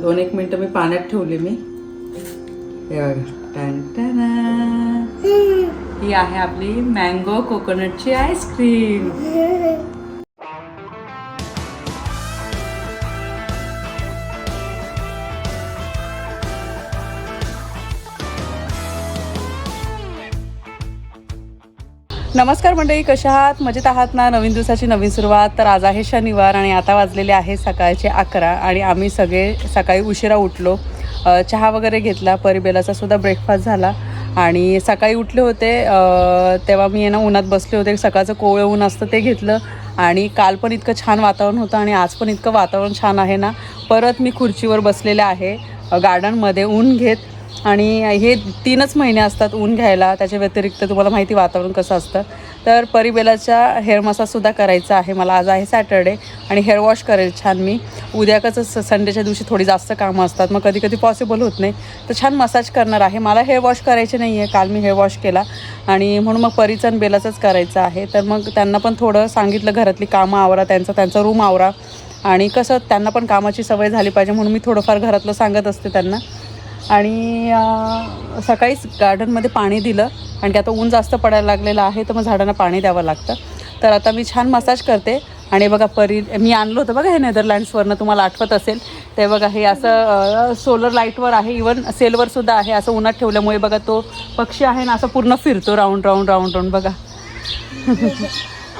दोन एक मिनटं मी पाण्यात ठेवली मी. हे बघा. ही आहे आपली मँगो कोकोनटची आईस्क्रीम नमस्कार मंडळी कशा आहात? मजेत आहात ना? नवीन दिवसाची नवीन सुरुवात. तर आज आहे शनिवार आणि आता वाजलेले आहे सकाळचे अकरा आणि आम्ही सगळे सकाळी उशिरा उठलो. चहा वगैरे घेतला परिबेलाचा सुद्धा ब्रेकफास्ट झाला आणि सकाळी उठले होते. तेव्हा मी आहे ना उन्हात बसले होते. सकाळचं कोवळं ऊन असतं ते घेतलं आणि काल पण इतकं छान वातावरण होतं आणि आज पण इतकं वातावरण छान आहे ना. परत मी खुर्चीवर बसलेले आहे. गार्डनमध्ये ऊन घेत आणि हे तीनच महिने असतात ऊन घ्यायला. त्याच्या व्यतिरिक्त तुम्हाला माहिती वातावरण कसं असतं. तर परिबेलाचा हेअर मसाजसुद्धा करायचा आहे मला. आज आहे सॅटर्डे आणि हेअर वॉश करेल छान मी. उद्या कसं संडेच्या दिवशी थोडी जास्त कामं असतात. मग कधी कधी पॉसिबल होत नाही. तर छान मसाज करणार आहे. मला हेअर वॉश करायचे नाही आहे काल मी हेअर वॉश केला. आणि म्हणून मग परीचं आणि बेलाचंच करायचं आहे. तर मग त्यांना पण थोडं सांगितलं घरातली कामं आवरा. त्यांचा त्यांचा रूम आवरा. आणि कसं त्यांना पण कामाची सवय झाली पाहिजे म्हणून मी थोडंफार घरातलं सांगत असते त्यांना. आणि सकाळीच गार्डनमध्ये पाणी दिलं आणि की आता ऊन जास्त पडायला लागलेलं आहे तर मग झाडांना पाणी द्यावं लागतं. तर आता मी छान मसाज करते. आणि बघा परी मी आणलं होतं बघा हे नेदरलँड्सवरनं तुम्हाला आठवत असेल. ते बघा हे असं सोलर लाईटवर आहे. इवन सेलवर सुद्धा आहे असं उन्हात ठेवल्यामुळे बघा तो पक्षी आहे ना असं पूर्ण फिरतो राऊंड राऊंड राऊंड राऊंड बघा.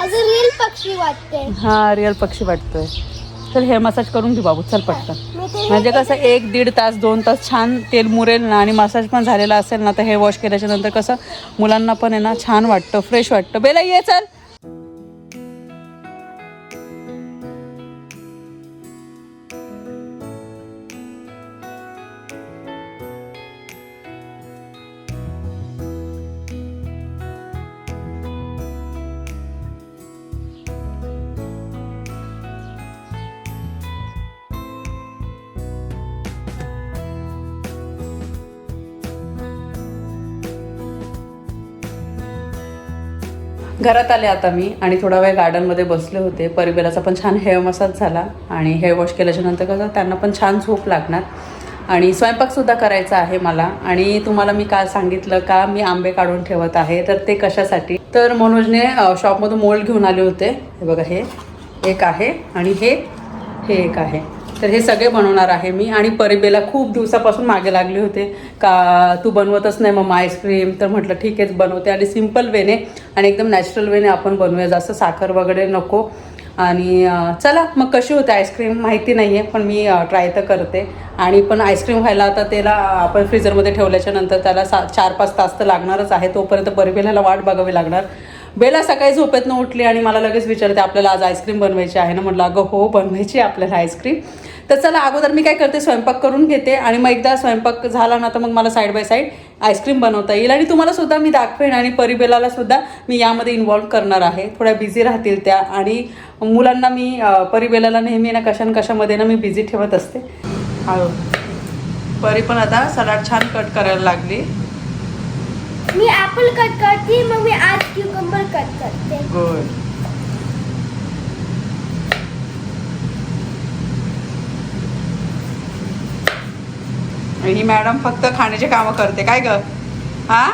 रिअल पक्षी वाटते हा रिअल पक्षी वाटतोय. चल हे मसाज करून घेऊ बाबू चल पटकन. म्हणजे कसं एक दीड तास दोन तास छान तेल मुरेल ना आणि मसाज पण झालेला असेल ना तर हे वॉश केल्याच्यानंतर कसं मुलांना पण आहे ना छान वाटतं फ्रेश वाटतं. बेला ये चल. घरात आले आता मी आणि थोडा वेळ गार्डनमध्ये बसले होते. परिबेलाचा पण छान हेअर मसाज झाला आणि हेअर वॉश केल्याच्यानंतर कसं त्यांना पण छान झोप लागणार. आणि स्वयंपाकसुद्धा करायचा आहे मला. आणि तुम्हाला मी काल सांगितलं का मी आंबे काढून ठेवत आहे. तर ते कशासाठी? तर मनोजने शॉपमधून मोल्ड घेऊन आले होते. हे बघा हे एक आहे आणि हे हे एक आहे. तर हे सगळे बनवणार आहे मी. आणि परिबेला खूप दिवसापासून मागे लागले होते. का तू बनवतच नाही मग आईस्क्रीम तर म्हटलं ठीक आहे बनवते. आणि सिंपल वेने आणि एकदम नॅचरल वेने आपण बनवूया. जास्त साखर वगैरे नको. आणि चला मग कशी होते आईस्क्रीम? माहिती नाही आहे पण मी ट्राय तर करते. आणि पण आईस्क्रीम व्हायला आता त्याला आपण फ्रीजरमध्ये ठेवल्याच्या नंतर त्याला सा चार पाच तास तर लागणारच आहे. तोपर्यंत बरबेलाला वाट बघावी लागणार. बेला सकाळी झोपेतनं उठली आणि मला लगेच विचारते आपल्याला आज आईस्क्रीम बनवायची आहे ना? म्हटलं अगं हो बनवायची आहे आपल्याला आईस्क्रीम. तर चला अगोदर मी काय करते स्वयंपाक करून घेते आणि मग एकदा स्वयंपाक झाला ना तर मग मला साईड बाय साईड आईस्क्रीम बनवता येईल. आणि तुम्हाला सुद्धा मी दाखवेन आणि परिबेलाला सुद्धा मी यामध्ये इन्वॉल्व करणार आहे. थोड्या बिझी राहतील त्या आणि मुलांना मी परिबेलाला नेहमी ना कशा कशामध्ये ना मी बिझी ठेवत असते. हळू. परी पण आता सलाड छान कट करायला लागली. मी ऍपल कट करते मग मी आज क्युकंबर कट करते. गुड. आणि ही मॅडम फक्त खाण्याचे कामं करते. काय ग? हा?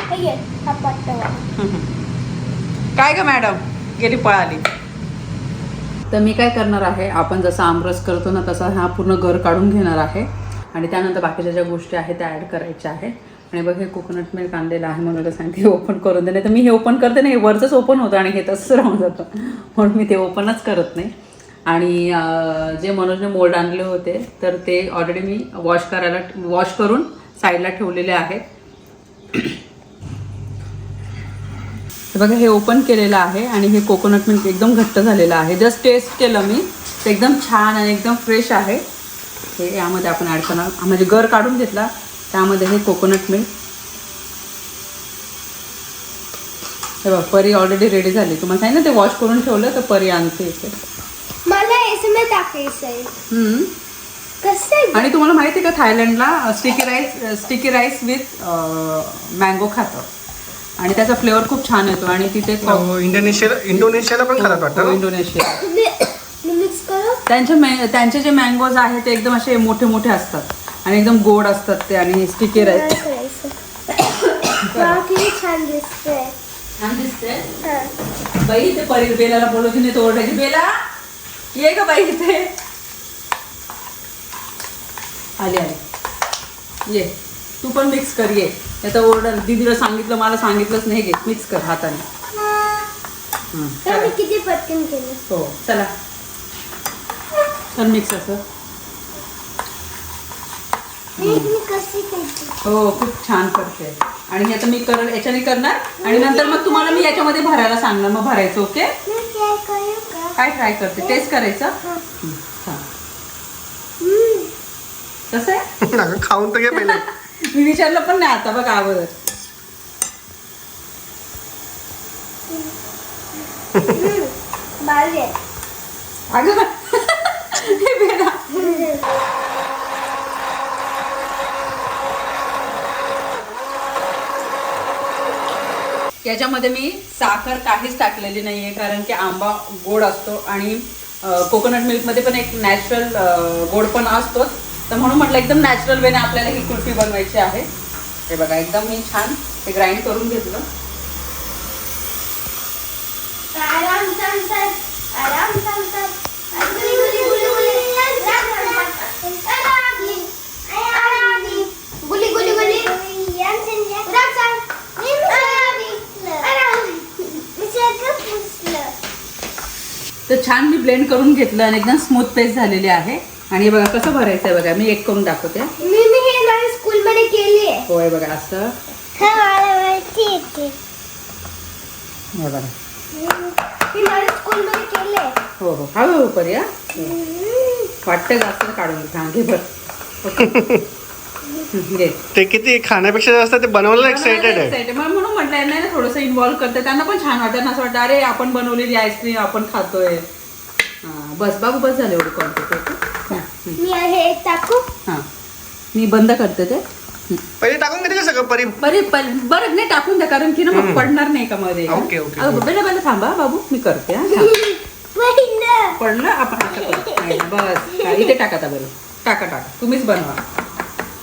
काय ग मॅडम? गेली पळाली. तर मी काय करणार आहे आपण जसं आमरस करतो ना तसा हा पूर्ण घर काढून घेणार आहे. आणि त्यानंतर बाकीच्या ज्या गोष्टी आहेत त्या ॲड करायच्या आहे. आणि बघ हे कोकोनट मिल्क आणलेलं आहे म्हणून सांगते ओपन करून दे. नाही तर मी हे ओपन करते ना हे वरचंच ओपन होतं आणि हे तसंच राहून जातं. म्हणून मी ते ओपनच करत नाही. आणि जे मनोजने मोल्ड आणले होते तर ते ऑलरेडी मी वॉश करायला वॉश करून साईडला ठेवलेले आहेत. बघा हे ओपन केलेलं आहे आणि हे कोकोनट मिल्क एकदम घट्ट झालेलं आहे. जस्ट टेस्ट केलं मी. ते एकदम छान आणि एकदम फ्रेश आहे. हे यामध्ये आपण ॲड करणार म्हणजे गर काढून घेतला त्यामध्ये हे कोकोनट मिल्क हे बघ परी ऑलरेडी रेडी झाली. तुम्हाला सांगितलं ते वॉश करून ठेवलं तर परी आणते इथे. मला एसएमए टाकायचं आहे. हम्म. कसं आहे? आणि तुम्हाला माहिती आहे का थायलंडला sticky rice sticky rice with mango खातं. आणि त्याचा फ्लेवर खूप छान येतो आणि तिथे हो, इंडोनेशियाला इंडोनेशियाला पण खातात वाटतं हो, ना? इंडोनेशिया तुम्ही मी मिक्स करू. त्यांचे मॅ त्यांचे जे मँगोज आहेत ते एकदम असे मोठे मोठे असतात. आणि एकदम गोड असतात ते आणि स्टिकी करायचं वा किती छान दिसतंय. छान दिसते हा. बाई ते परी बेलाला बोलवती नाही तो ओरडायची बेला ये ग बाई इथे. आली आली. ये. तू पण मिक्स कर ये. आता ओरडल दीदीला सांगितलं मला सांगितलंच नाही घे मिक्स कर हाताने. हं, चला. किती पटकन केलं? हो चला. छान मिक्स असं. हे. खूप छान करते. आणि आता मी कर याच्याने करणार? आणि नंतर मग तुम्हाला मी याच्यामध्ये भरायला सांगणार. मग भरायचं ओके? काय काय ट्राय करते टेस्ट करायचं? हा. हं. हम्म. कसं आहे? खाऊन तर घे पहिले. मी विचारलं पण नाही आता बघा अगोदर अगं. याच्यामध्ये मी साखर काहीच टाकलेली नाही आहे कारण की आंबा गोड असतो आणि कोकोनट मिल्कमध्ये पण एक नॅचरल गोड पण असतोच. तर म्हणून म्हटलं एकदम नॅचरल वेने आपल्याला ही कुल्फी बनवायची आहे. हे बघा एकदम मी छान ते ग्राइंड करून घेतलं. आराम सांगतात आराम सांगतात गुली गुली गुली गुली राम सांगतात आरामी आरामी गुली गुली गुली राम सांग आरामी आरामी मी सगळं पुसलं तर छान मी ब्लेंड करून घेतलं आणि एकदम स्मूथ पेस्ट झालेली आहे. आणि हे बघा कसं भरायचं आहे बघा मी एक करून दाखवते. मी मी हे माझ्या स्कूलमध्ये केली होय बघा असं. बघा. मी माझ्या स्कूलमध्ये केली आहे. हो हो. हळूहळू पर्या वाटतं जास्त काढून? घे. घे भर ओके. ते किती खाण्यापेक्षा जास्त ते बनवायला एक्साइटेड आहे. म्हणून म्हटलं यांना ना थोडंसं इन्व्हॉल्व करते. त्यांना पण छान वाटतं. ना असं वाटतं अरे आपण बनवलेली आईस्क्रीम आपण खातोय. हा, बस बाबू बस झालं एवढं क्वांटिटी मी हे एक टाकू? हां. मी बंद करते ते. पहिले टाकून घेते का सगळं? परी बरे पण बरं नाही टाकून द्या कारण की ना मग पडणार नाही का मध्ये? Okay, okay. बेटा बेला. थांबा बाबू मी करते पडलं. आपण. नाही, बस. इथे टाका बरं. टाका टाका. तुम्हीच बनवा.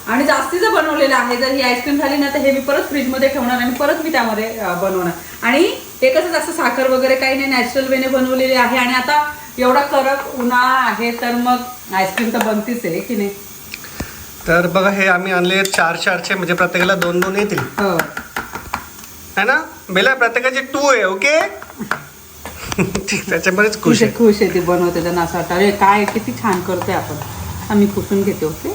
आणि जास्तीचं बनवलेलं आहे जर ही आईस्क्रीम झाली ना तर हे मी परत फ्रीजमध्ये ठेवणार आणि परत मी त्यामध्ये बनवणार. आणि हे कसं जास्त साखर वगैरे काही नाही नॅचरल वेने बनवलेले आहे. आणि आता एवढा कडक उन्हाळा आहे तर मग आईस्क्रीम तर बनतीच आहे की नाही? तर बघा हे आम्ही आणले चार चारचे म्हणजे प्रत्येकाला दोन दोन येतील. हो. है ना? बेला प्रत्येकाचे टू आहे ओके त्याच्यामध्येच खुश आहे खुश आहे ते बनवते त्यांना असं वाटतं अरे काय किती छान करतोय आपण. आम्ही पुसून घेते ओके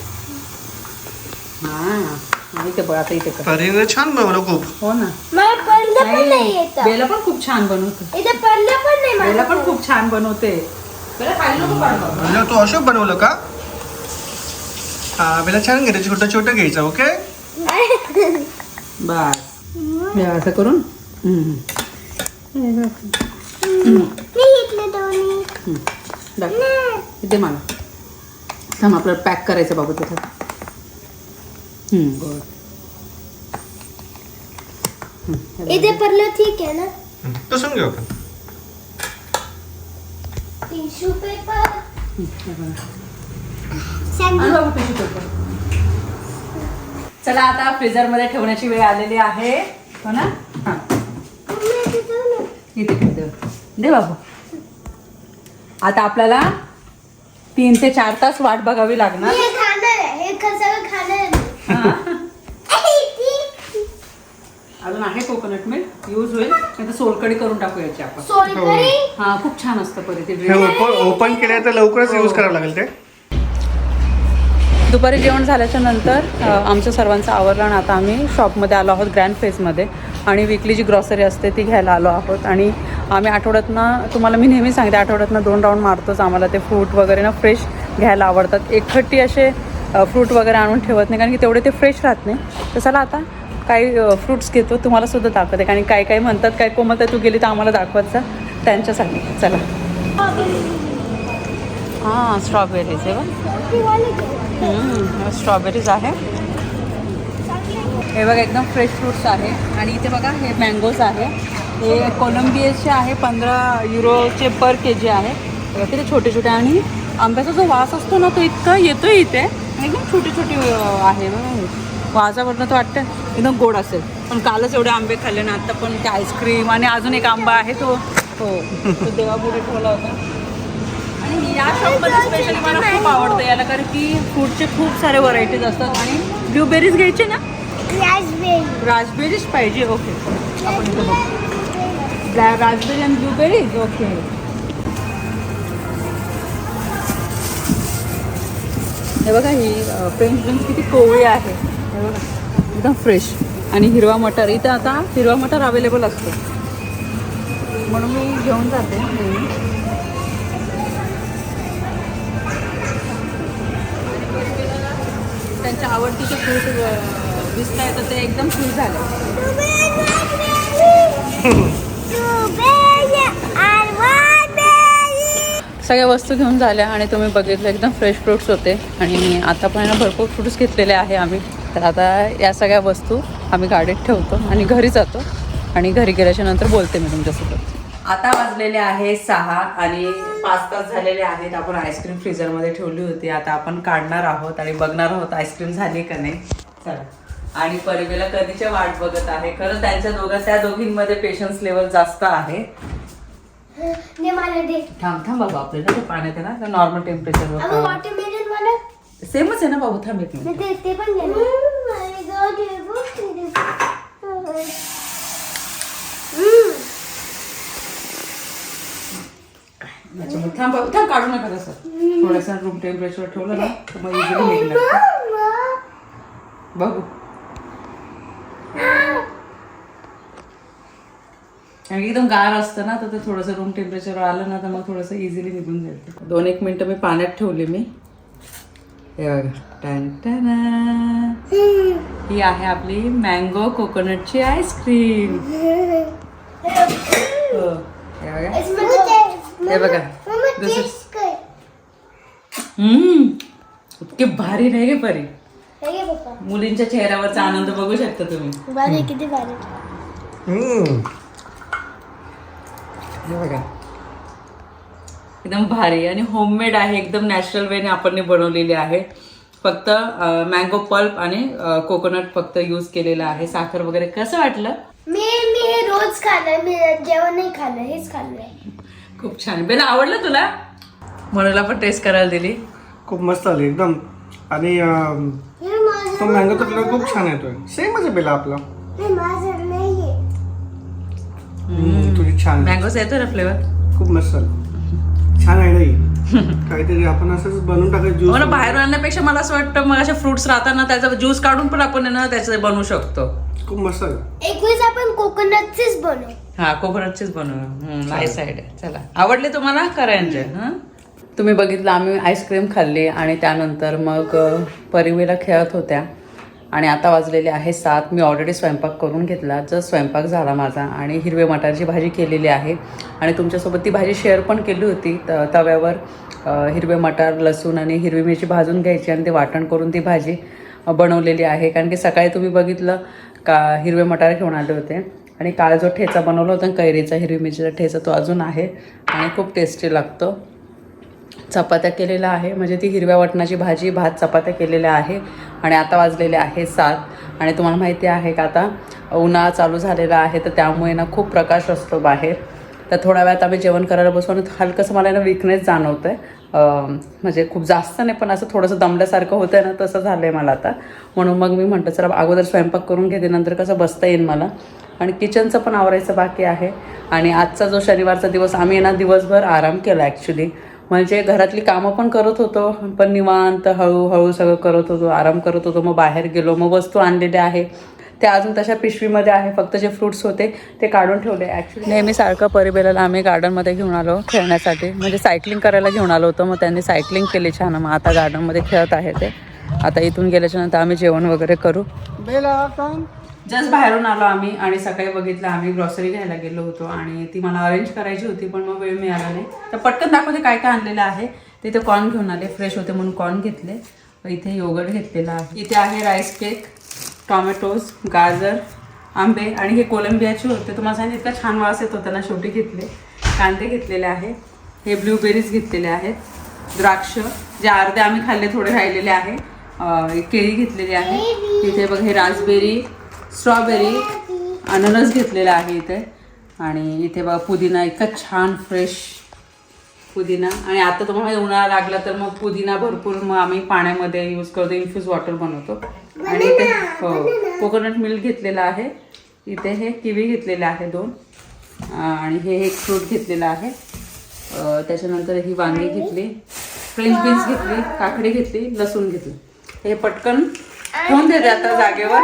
हा इथे बघ आता इथे कर. परीने छान बनवलं खूप. हो ना. मला पडलं पण नाही येत. बेला पण खूप छान बनवते. इथे पडलं पण नाही बेला मला पण खूप छान बनवते. बेला खाली नको पाडू म्हणजे तू अशोक बनवलं का? हा बेला छान घ्यायचं छोटं छोटं घ्यायचं ओके? बस हे असं करून. हम्म. मी दोन्ही. इथे मला. थांब आपल्याला पॅक करायचं बाबू त्याच्यात बरं. इथे पडलं ठीक आहे ना तसून घेऊ आपण टिश्यू पेपर. चला आता फ्रीजरमध्ये ठेवण्याची वेळ आलेली आहे हो ना हा इथे ठेव दे. बाबू आता आपल्याला तीन ते चार तास वाट बघावी लागणार हे खाणार आहे हे सगळं खाणार. हा. अजून आहे कोकोनट मिल्क यूज होईल. नाही तर सोलकडी करून टाकू याची आपण हा खूप छान असतं परी ते हे ओपन ओपन केलं तर लवकरच यूज करावं लागेल ते. दुपारी जेवण झाल्याच्यानंतर अ, आमचं सर्वांचं आवरलं आणि आता आम्ही शॉपमध्ये आलो आहोत ग्रँड फेजमध्ये आणि विकली जी ग्रॉसरी असते ती घ्यायला आलो आहोत. आणि आम्ही आठवड्यातनं तुम्हाला मी नेहमी सांगते आठवड्यातनं दोन राऊंड मारतोच आम्हाला ते फ्रूट वगैरे ना फ्रेश घ्यायला आवडतात. एकखट्टी असे फ्रूट वगैरे आणून ठेवत नाही कारण की तेवढे ते फ्रेश राहत नाही. तर चला आता काही फ्रूट्स घेतो तुम्हाला सुद्धा दाखवते. कारण काही काही म्हणतात काय कोमत तू गेली तर आम्हाला दाखवायचं त्यांच्यासाठी. चला. हां स्ट्रॉबेरीज आहे स्ट्रॉबेरीज आहे. हे बघा एकदम फ्रेश फ्रूट्स आहे. आणि इथे बघा हे मँगोज आहे. हे कोलंबियाचे आहे पंधरा युरोचे पर के जी आहे. तिथे छोटे छोटे आणि आंब्याचा जो वास असतो ना तो इतका येतो इथे. एकदम छोटी छोटी आहे बघा. वासावरनं तर वाटतं एकदम गोड असेल. पण कालच एवढे आंबे खाल्ले ना आता पण ते आईस्क्रीम आणि अजून एक आंबा आहे तो. हो तो देवापुढे ठेवला होता. आणि या शॉपमध्ये स्पेशली मला खूप आवडतं याला कारण की फ्रूटचे खूप सारे व्हरायटीज असतात. आणि ब्लूबेरीज घ्यायचे ना? राजबेरी राजबेरीज पाहिजे ओके आपण राजबेरी आणि ब्लूबेरीज ओके हे बघा ही फ्रेंच बीन्स किती कोवळी आहे. हे बघा एकदम फ्रेश आणि हिरवा मटर इथं आता हिरवा मटर अवेलेबल असतो. म्हणून मी घेऊन जाते त्यांच्या आवडतीचे फ्रूट दिसत आहे तर ते एकदम फ्री झाले. सगळ्या वस्तू घेऊन झाल्या आणि तुम्ही बघितलं एकदम फ्रेश फ्रूट्स होते. आणि आता पण भरपूर फ्रूट्स घेतलेले आहे आम्ही. तर आता या सगळ्या वस्तू आम्ही गाडीत ठेवतो आणि घरी जातो. आणि घरी गेल्याच्यानंतर बोलते मी तुमच्यासोबत. आता वाजलेले आहे सहा आणि पाच तास झालेले आहेत. आपण आईस्क्रीम फ्रीजरमध्ये ठेवली होती. आता आपण काढणार आहोत आणि बघणार आहोत आईस्क्रीम झाली का नाही. चला. आणि परिवेला कधीच्या वाट बघत आहे? खरं त्यांच्या दोघं त्या दोघींमध्ये पेशन्स लेवल जास्त आहे. ने मला दे. थांब थांब बाबा आपल्याला ते पाण्यात आहे ना नॉर्मल अगं टेम्परेचरवर वॉटरमेलन मला सेमच आहे ना बाबू थांब एक मिनिट ते ते पण दे ना. त्याच्यामुळे थांब बाबू थांब काढू नका तसं. थोडंसं रूम टेम्परेचर ठेवलं ना तर मग इझिली निघणार. बघू. आणि एकदम गार असतं ना तर ते थोडंसं रूम टेम्परेचर आलं ना तर मग थोडंसं इझिली निघून जाईल. दोन एक मिनटं मी पाण्यात ठेवली मी. हे बघा. Ton ton. ही आहे आपली मँगो कोकोनटची आईस्क्रीम हो. हे बघा. इतके भारी नाही गे परी. हे मुलींच्या चेहऱ्यावरचा आनंद बघू शकता तुम्ही. भारी किती भारी. हे बघा. एकदम भारी आणि होममेड आहे एकदम नॅचरल वेने आपण बनवलेली आहे. फक्त मँगो पल्प आणि कोकोनट फक्त यूज केलेलं आहे. साखर वगैरे कसं वाटलं? मी मी हे रोज खाल्लंय. मी जेवण नाही खाल्लं हेच खाल्लंय. खूप छान. बेला आवडलं तुला? मनूला पण टेस्ट करायला दिली. खूप मस्त आली एकदम. आणि तो मँगो तर फ्लेवर खूप छान येतोय. सेमच आहे बेला आपला. छान. मँगोचा येतो ना फ्लेवर खूप मस्त. छान आहे नाही काहीतरी आपण असंच बनवून टाकायचं ज्यूस बाहेरून आणण्यापेक्षा मला असं वाटतं मग असे फ्रुट्स राहताना त्याचा ज्यूस काढून पण आपण आहे ना त्याचं बनवू शकतो. खूप मस्त. एकवीस आपण कोकोनटचीच बनवू. हा कोकोनटचीच बनवू. नाईस साईड आहे चला. आवडले तुम्हाला? करा एन्जॉय हां? तुम्ही बघितलं आम्ही आईस्क्रीम खाल्ली आणि त्यानंतर मग परिवेला खेळत होत्या. आणि आता वाजलेले आहे सात. मी ऑलरेडी स्वयंपाक करून घेतला. जर स्वयंपाक झाला माझा आणि हिरवे मटारची भाजी केलेली आहे आणि तुमच्यासोबत ती भाजी शेअर पण केली होती त तव्यावर हिरवे मटार लसूण आणि हिरवी मिरची भाजून घ्यायची आणि ते वाटण करून ती भाजी बनवलेली आहे. कारण की सकाळी तुम्ही बघितलं का हिरवे मटार घेऊन आले होते आणि काल जो ठेचा बनवला होता कैरीचा हिरवी मिरचीचा ठेचा तो अजून आहे आणि खूप टेस्टी लागतो. चपात्या केलेल्या आहे. म्हणजे ती हिरव्या वटणाची भाजी भात चपात्या केलेल्या आहे आणि आता वाजलेले आहे सात. आणि तुम्हाला माहिती आहे का आता? उन्हाळा चालू झालेला आहे तर त्यामुळे ना खूप प्रकाश असतो बाहेर. तर थोड्या वेळात आम्ही जेवण करायला बसू आणि हलकंसं मला ना विकनेस जाणवतं आहे म्हणजे खूप जास्त नाही पण असं थोडंसं दमल्यासारखं होतं ना तसं झालं आहे मला आता. म्हणून मग मी म्हटलं चला अगोदर स्वयंपाक करून घेते नंतर कसं बसता येईल मला. आणि किचनचं पण आवरायचं बाकी आहे. आणि आजचा जो शनिवारचा दिवस आम्ही ना दिवसभर आराम केला ॲक्च्युली म्हणजे घरातली कामं पण करत होतो पण निवांत हळूहळू सगळं करत होतो आराम करत होतो मग बाहेर गेलो मग वस्तू आणलेल्या आहे. त्या अजून तशा पिशवीमध्ये आहे फक्त जे फ्रुट्स होते ते काढून ठेवले. ॲक्च्युली नेहमी सारखं परिबेलाला आम्ही गार्डनमध्ये घेऊन आलो खेळण्यासाठी. म्हणजे सायकलिंग करायला घेऊन आलो होतो मग त्यांनी सायकलिंग केली छान. मग आता गार्डनमध्ये खेळत आहे ते. आता इथून गेल्याच्यानंतर आम्ही जेवण वगैरे करू. बेला जस्ट बाहेरून आलो आम्ही आणि सकाळी बघितलं आम्ही ग्रॉसरी घ्यायला गेलो होतो आणि ती मला अरेंज करायची होती पण मग वेळ मिळाला नाही. तर पटकन दाखवते काय काय आणलेलं आहे. तिथे कॉर्न घेऊन आले फ्रेश होते म्हणून कॉर्न घेतले. इथे योगर्ट घेतलेला आहे. इथे आहे राईस केक टॉमॅटोज गाजर आंबे आणि हे कोलंबियाचे होते. तुम्हाला सांगितलं इतका छान वास येत होता ना शेवटी घेतले. कांदे घेतलेले आहे हे ब्लूबेरीज घेतलेले आहेत. द्राक्ष जे अर्धे आम्ही खाल्ले थोडे राहिलेले आहे. केळी घेतलेली आहे. तिथे बघ हे रासबेरी स्ट्रॉबेरी अननस घेतलेला आहे इथे. आणि इथे बघा पुदिना इतका छान फ्रेश पुदिना. आणि आता तुम्हाला उन्हाळा लागला तर मग पुदिना भरपूर मग आम्ही पाण्यामध्ये यूज करतो इन्फ्यूज वॉटर बनवतो. आणि इथे हो कोकोनट मिल्क घेतलेलं आहे. इथे हे किवी घेतलेले आहे दोन. आणि हे एक फ्रूट घेतलेलं आहे. त्याच्यानंतर ही वांगी घेतली फ्रेंच बीन्स घेतली काकडी घेतली लसूण घेतली. हे पटकन ठेवून देते आता जागेवर.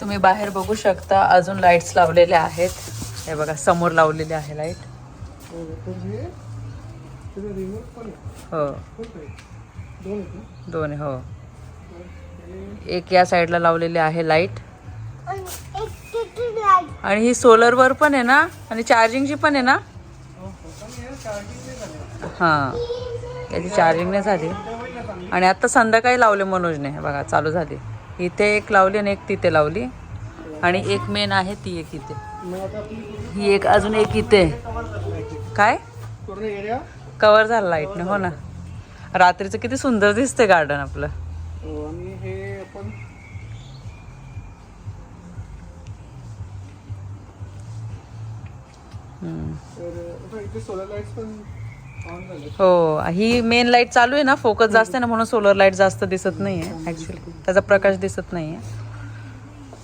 तुम्ही बाहेर बघू शकता अजून लाईट्स लावलेल्या आहेत. हे बघा समोर लावलेले आहे लाइट हो. दोन हो. एक या साईडला लावलेले आहे लाइट आणि लाइट आणि ही सोलरवर पण आहे ना? आणि चार्जिंगची पण आहे ना? हां. याची चार्जिंग नाही झाली. आणि आता संध्याकाळी लावले मनोजने. बघा चालू झाली. इथे एक लावली आणि एक तिथे लावली. आणि एक मेन आहे ती एक इथे. ही एक अजून एक इथे. काय? कवर झाला लाईटने हो ना. रात्रीचं किती सुंदर दिसते गार्डन आपलं. आणि हे आपण सोलर लाईट्स पण हो ही मेन लाइट चालू आहे ना फोकस जास्त आहे ना म्हणून सोलर लाइट जास्त दिसत नाही आहे ॲक्च्युली त्याचा प्रकाश दिसत नाही आहे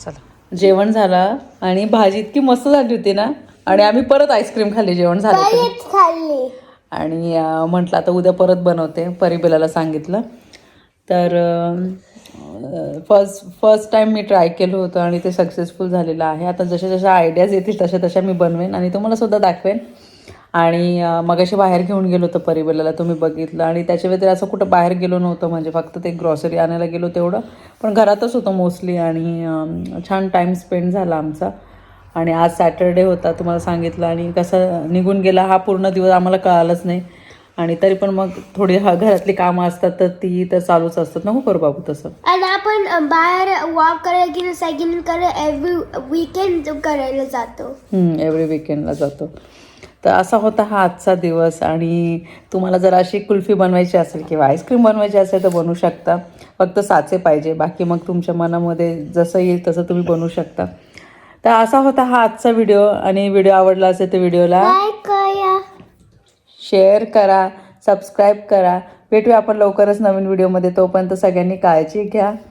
चला. जेवण झालं आणि भाजी इतकी मस्त झाली होती ना आणि आम्ही परत आईस्क्रीम खाल्ली जेवण झालं आणि म्हटलं आता उद्या परत बनवते परिबेलाला सांगितलं. तर फर्स्ट फर्स्ट टाईम मी ट्राय केलं होतं आणि ते सक्सेसफुल झालेलं आहे. आता जशा जशा आयडियाज येतील तशा तशा मी बनवेन आणि तुम्हाला सुद्धा दाखवेन. आणि अं, मगाशी बाहेर घेऊन गेलो होतं परिबेलाला तुम्ही बघितलं. आणि त्याच्या व्यतिरिक्त असं कुठं बाहेर गेलो नव्हतं म्हणजे फक्त ते ग्रॉसरी आणायला गेलो तेवढं. पण घरातच होतं मोस्टली आणि छान टाईम स्पेंड झाला आमचा. आणि आज सॅटरडे होता तुम्हाला सांगितलं. आणि कसं निघून गेला हा पूर्ण दिवस आम्हाला कळालंच नाही. आणि तरी पण मग थोडी हा घरातली कामं असतात तर ती तर चालूच असतात नको करू बाबू तसं? आणि आपण बाहेर वॉक करायला किंवा सायकलिंग करायला एव्हरी वीकेंड करायला जातो. एव्हरी विकेंडला जातो. तर असा होता हा आजचा दिवस. आणि तुम्हाला जर अशी कुल्फी बनवायची असेल किंवा आईस्क्रीम बनवायची असेल तर बनवू शकता. फक्त साचे पाहिजे. बाकी मग तुमच्या मनामध्ये जसं येईल तसं तुम्ही बनवू शकता. तर असा होता हा आजचा व्हिडिओ. आणि व्हिडिओ आवडला असेल तर व्हिडिओला शेअर करा. सबस्क्राईब करा. भेटूया आपण लवकरच नवीन व्हिडिओमध्ये. तोपर्यंत सगळ्यांनी काळजी घ्या.